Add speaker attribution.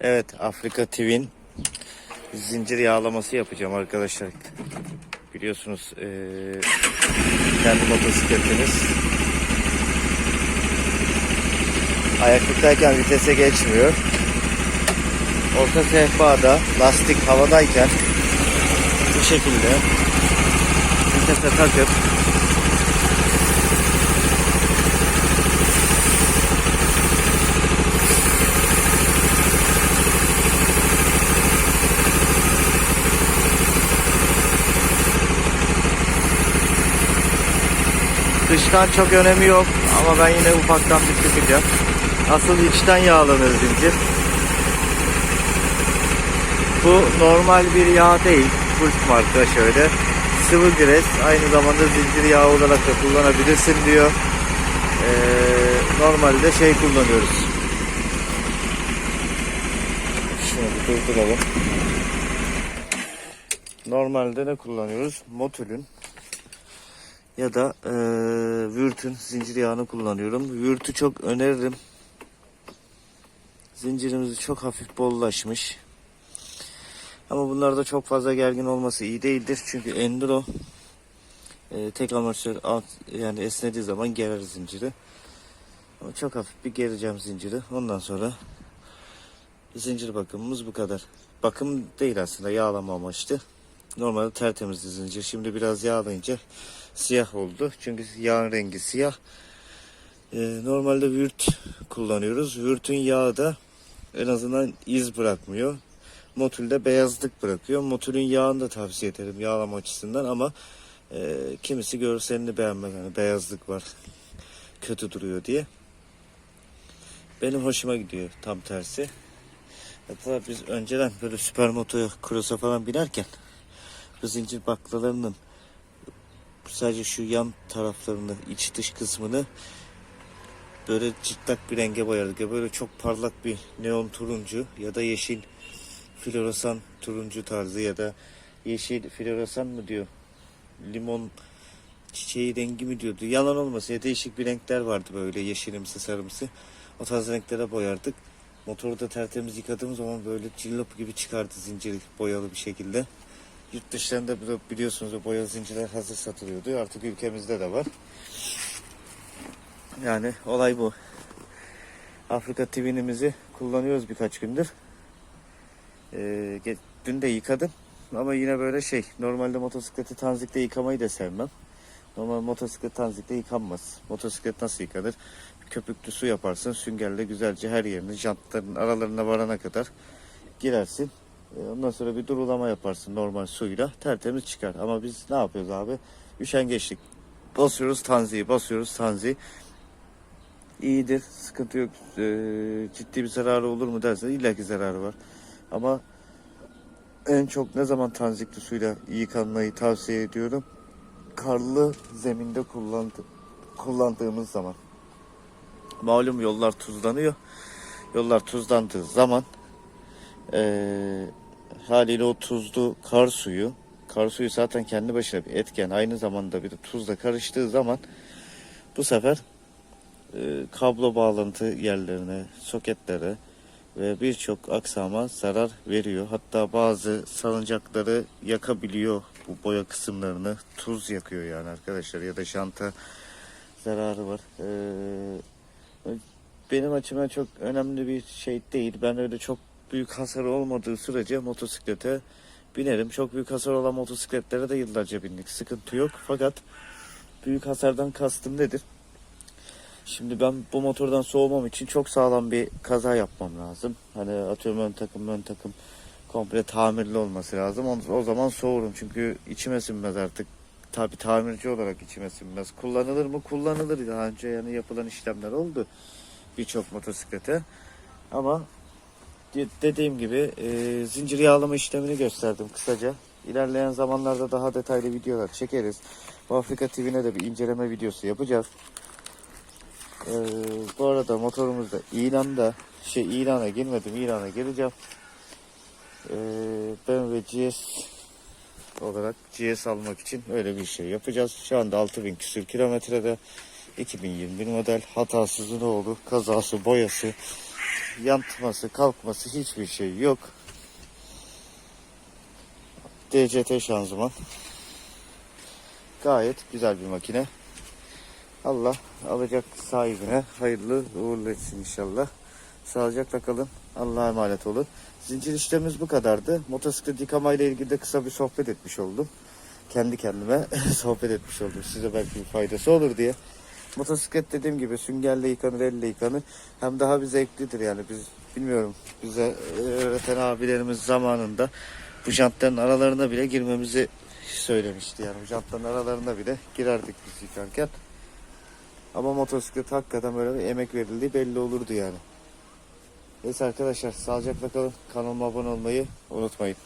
Speaker 1: Evet Afrika TV'nin zincir yağlaması yapacağım arkadaşlar. Biliyorsunuz eee kendi motosikletimiz ayaklıktayken vitese geçmiyor. Orta sehpada lastik havadayken bu şekilde vitese takıp Dıştan çok önemi yok ama ben yine ufaktan bir sıkacağım. Asıl içten yağlanır zincir. Bu normal bir yağ değil. Bulk marka şöyle. Sıvı gres aynı zamanda zincir yağı olarak da kullanabilirsin diyor. Ee, normalde şey kullanıyoruz. Şunu bir durduralım. Normalde ne kullanıyoruz? Motülün ya da e, Vürt'ün zincir yağını kullanıyorum. Vürt'ü çok öneririm. Zincirimiz çok hafif bollaşmış. Ama bunlarda çok fazla gergin olması iyi değildir. Çünkü enduro e, tek amortisör alt, yani esnediği zaman gerer zinciri. Ama çok hafif bir gereceğim zinciri. Ondan sonra zincir bakımımız bu kadar. Bakım değil aslında yağlama amaçlı. Normalde tertemiz zincir. Şimdi biraz yağlayınca siyah oldu. Çünkü yağın rengi siyah. Ee, normalde vürt kullanıyoruz. Vürtün yağı da en azından iz bırakmıyor. Motülde beyazlık bırakıyor. Motülün yağını da tavsiye ederim yağlama açısından ama e, kimisi görselini beğenmez. Yani beyazlık var. Kötü duruyor diye. Benim hoşuma gidiyor tam tersi. Hatta biz önceden böyle süpermotoya, cross'a falan binerken bu zincir baklalarının sadece şu yan taraflarını, iç dış kısmını böyle çıtlak bir renge boyardık. Ya böyle çok parlak bir neon turuncu ya da yeşil floresan turuncu tarzı ya da yeşil floresan mı diyor? Limon çiçeği rengi mi diyordu? Yalan olmasın ya değişik bir renkler vardı böyle yeşilimsi sarımsı. O tarz renklere boyardık. Motoru da tertemiz yıkadığımız zaman böyle cillop gibi çıkardı zinciri boyalı bir şekilde. Yurt dışlarında bili- biliyorsunuz o boyalı zincirler hazır satılıyordu. Artık ülkemizde de var. Yani olay bu. Afrika TV'nimizi kullanıyoruz birkaç gündür. Ee, dün de yıkadım. Ama yine böyle şey. Normalde motosikleti tanzikte yıkamayı da sevmem. Normal motosiklet tanzikte yıkanmaz. Motosiklet nasıl yıkanır? Köpüklü su yaparsın. Süngerle güzelce her yerini jantların aralarına varana kadar girersin. E, Ondan sonra bir durulama yaparsın normal suyla. Tertemiz çıkar. Ama biz ne yapıyoruz abi? Üşengeçlik. Basıyoruz tanziyi, basıyoruz tanziyi. İyidir, sıkıntı yok. E, ciddi bir zararı olur mu dersen illaki zararı var. Ama en çok ne zaman tanzikli suyla yıkanmayı tavsiye ediyorum? Karlı zeminde kullandı, kullandığımız zaman. Malum yollar tuzlanıyor. Yollar tuzlandığı zaman eee haliyle o tuzlu kar suyu, kar suyu zaten kendi başına bir etken. Aynı zamanda bir de tuzla karıştığı zaman bu sefer e, kablo bağlantı yerlerine, soketlere ve birçok aksama zarar veriyor. Hatta bazı salıncakları yakabiliyor bu boya kısımlarını. Tuz yakıyor yani arkadaşlar ya da janta zararı var. Ee, benim açımdan çok önemli bir şey değil. Ben öyle çok büyük hasar olmadığı sürece motosiklete binerim. Çok büyük hasar olan motosikletlere de yıllarca bindik. Sıkıntı yok. Fakat büyük hasardan kastım nedir? Şimdi ben bu motordan soğumam için çok sağlam bir kaza yapmam lazım. Hani atıyorum ön takım ön takım komple tamirli olması lazım. O, o zaman soğurum çünkü içime sinmez artık. Tabi tamirci olarak içime sinmez. Kullanılır mı? Kullanılır. Daha önce yani yapılan işlemler oldu birçok motosiklete. Ama dediğim gibi e, zincir yağlama işlemini gösterdim kısaca. İlerleyen zamanlarda daha detaylı videolar çekeriz. Bu Afrika TV'ne de bir inceleme videosu yapacağız. Ee, bu arada motorumuzda ilanda şey ilana girmedim ilana gireceğim. Ee, BMW GS olarak GS almak için öyle bir şey yapacağız. Şu anda 6000 küsür kilometrede 2021 model hatasız ne oldu kazası boyası Yantması, kalkması hiçbir şey yok. DCT şanzıman. Gayet güzel bir makine. Allah alacak sahibine hayırlı uğurlu etsin inşallah. Sağlıcakla kalın. Allah'a emanet olun. Zincir işlemimiz bu kadardı. Motosiklet yıkama ile ilgili de kısa bir sohbet etmiş oldum. Kendi kendime sohbet etmiş oldum. Size belki bir faydası olur diye. Motosiklet dediğim gibi süngerle yıkanır, elle yıkanır. Hem daha bir zevklidir yani. Biz bilmiyorum bize e, öğreten abilerimiz zamanında bu jantların aralarına bile girmemizi söylemişti yani. Bu jantların aralarına bile girerdik biz yıkarken. Ama motosiklet hakikaten böyle bir emek verildiği belli olurdu yani. Neyse arkadaşlar sağlıcakla kalın. Kanalıma abone olmayı unutmayın.